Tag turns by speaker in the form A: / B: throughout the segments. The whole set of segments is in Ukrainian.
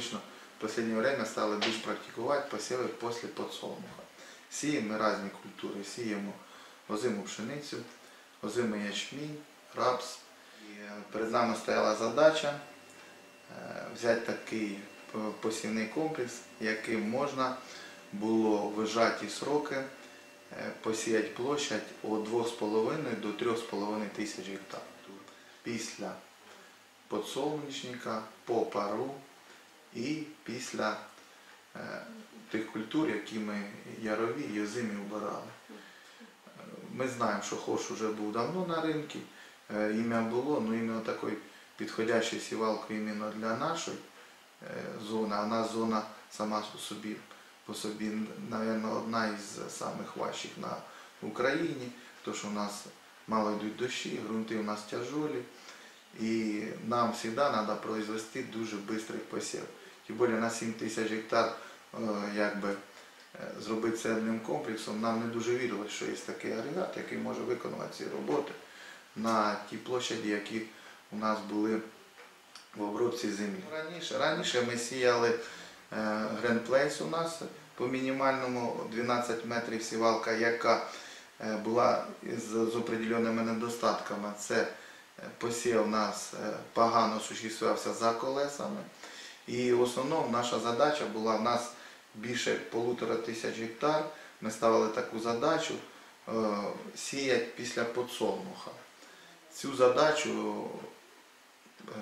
A: обычно в последнее время стали більш практикувати посіви після подсолнуха. Сіємо різні культури, сіємо озиму пшеницю, озимий ячмінь, рапс. І е, перед нами стояла задача е, взяти такий посівний комплекс, яким можна було вижаті сроки е, посіяти площадь від 2,5 до 3,5 тисяч гектар. Після подсолнечника, по пару і після е, тих культур, які ми ярові і озимі обирали. Ми знаємо, що хош вже був давно на ринку, е, ім'я було, але іменно такої підходящої сівалки іменно для нашої е, зони, а нас зона сама по собі, по собі, мабуть, одна із самих важчих на Україні, тому що у нас мало йдуть дощі, ґрунти у нас тяжолі, і нам завжди треба произвести дуже швидкий посів. Тим більше на 7 тисяч гектар е, якби, е, зробити це одним комплексом, нам не дуже вірилось, що є такий агрегат, який може виконувати ці роботи на ті площаді, які у нас були в обробці землі. Раніше, раніше ми сіяли Grand Place у нас по мінімальному 12 метрів сівалка, яка е, була з, з определеними недостатками. Це е, посів у нас е, погано осуществлявся за колесами. І в основному наша задача була в нас більше полутора тисяч гектар. Ми ставили таку задачу е, сіяти після подсолнуха. Цю задачу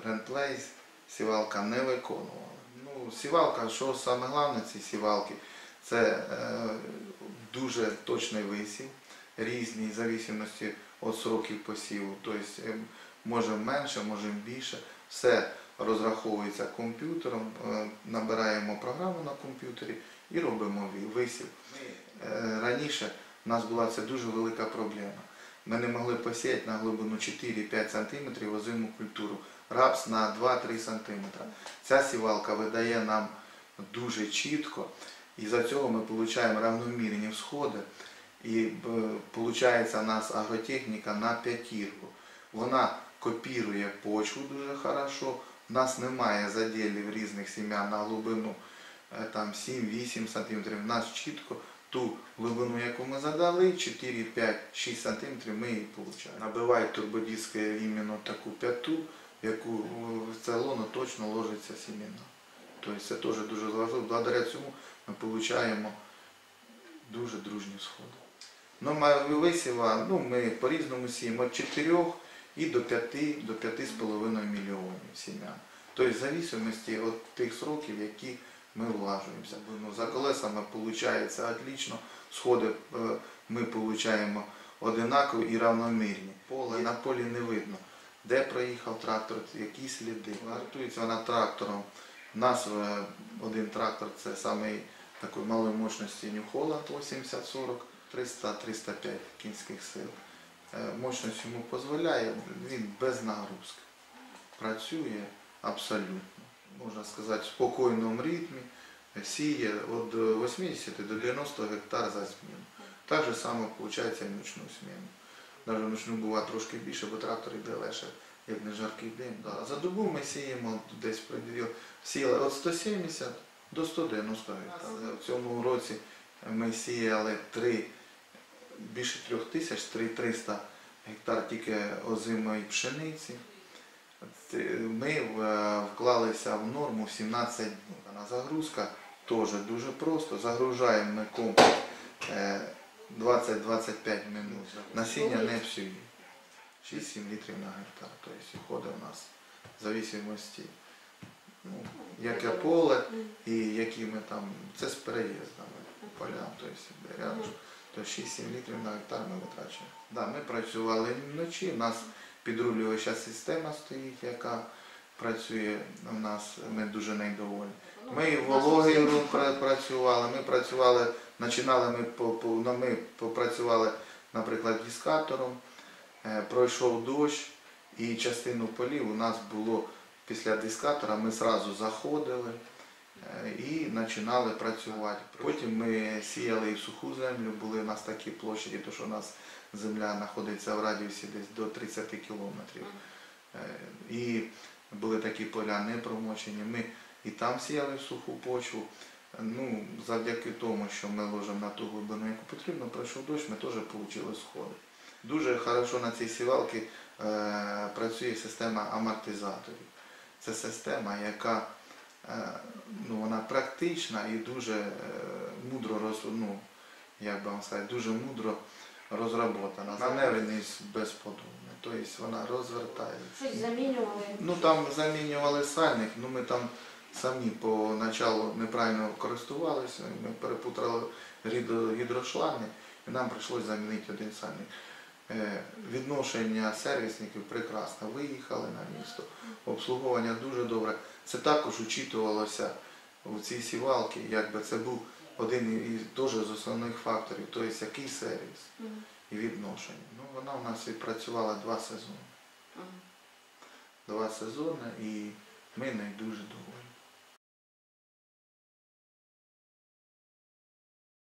A: Гренплейс сівалка не виконувала. Ну, сівалка, що саме головне ці сівалки, це е, дуже точний висів, різний, в зависимості від сроків посіву. Тобто е, може менше, може більше. Все розраховується комп'ютером, е, набираємо програму на комп'ютері і робимо висів. Е, Раніше у нас була це дуже велика проблема. Ми не могли посіяти на глибину 4-5 см озиму культуру, рапс на 2-3 см. Ця сівалка видає нам дуже чітко, і за цього ми отримуємо равномірні всходи. І виходить у нас агротехніка на п'ятірку. Вона копірує почву дуже хорошо. У нас немає заділів різних сім'ян на глибину е, 7-8 см. У нас чітко ту глибину, яку ми задали, 4, 5, 6 см ми її отримуємо. Набивають турбодиски іменно таку п'яту, в яку в це лоно точно ложиться сім'яна. Тобто це теж дуже важливо. Благодаря цьому ми отримуємо дуже дружні сходи. Ну, висіва, ну, ми по-різному сіємо від 4 і до 5, до 5,5 мільйонів сім'ян. Тобто в зависимості від тих сроків, які ми влажуємося. Ну, за колесами виходить отлично, сходи е, ми отримуємо одинакові і равномірні. Поле на полі не видно, де проїхав трактор, які сліди. Вартується вона трактором. У нас е, один трактор це самий такої малої мощності New Holland 8040, 300-305 кінських сил. Е, Мощність йому дозволяє, він без нагрузки. Працює абсолютно, можна сказати, в спокійному ритмі, сіє від 80 до 90 гектар за зміну. Так же само виходить і в нічну зміну. Навіть в нічну буває трошки більше, бо трактор йде лише, як не жаркий день. Да. За добу ми сіємо десь сіяли від 170 до 190 гектар. В цьому році ми сіяли 3, більше 3 тисяч, 300 гектар тільки озимої пшениці. Ми е, вклалися в норму 17 днів. На загрузка теж дуже просто. Загружаємо ми комплекс е, 20-25 минут. Насіння не псує. 6-7 літрів на гектар. Тобто виходить у нас в зависимості, ну, яке поле і які ми там, це з переїздами по полям, тобто рядом. То 6-7 літрів на гектар ми витрачуємо. Да, ми працювали вночі, у нас підрулююча система стоїть, яка працює у нас, ми дуже нею доволі. Ми і вологий ґрунт працювали, ми працювали, починали ми, ну, ми попрацювали, наприклад, дискатором, е, пройшов дощ і частину полів у нас було після дискатора, ми одразу заходили і починали працювати. Потім ми сіяли і в суху землю, були у нас такі площаді, тому що у нас земля знаходиться в радіусі десь до 30 кілометрів. Е, І були такі поля не промочені. Ми і там сіяли в суху почву. Ну, завдяки тому, що ми ложимо на ту глибину, яку потрібно, пройшов дощ, ми теж отримали сходи. Дуже хорошо на цій сівалці е, працює система амортизаторів. Це система, яка е, ну, вона практична і дуже е, мудро роз, ну, як би вам сказати, дуже мудро розроблена. Маневреність безподобна. Тобто вона розвертається.
B: Щось замінювали.
A: Ну там замінювали сальник, ну ми там самі поначалу неправильно користувалися, ми перепутали гідро- гідрошланги і нам прийшлося замінити один сальник. Е, Відношення сервісників прекрасно, виїхали на місто, обслуговування дуже добре. Це також учитувалося у цій сівалці, якби це був один із теж з основних факторів, тобто який сервіс і відношення. Ну, вона у нас відпрацювала два сезони два сезони і ми не дуже доволі.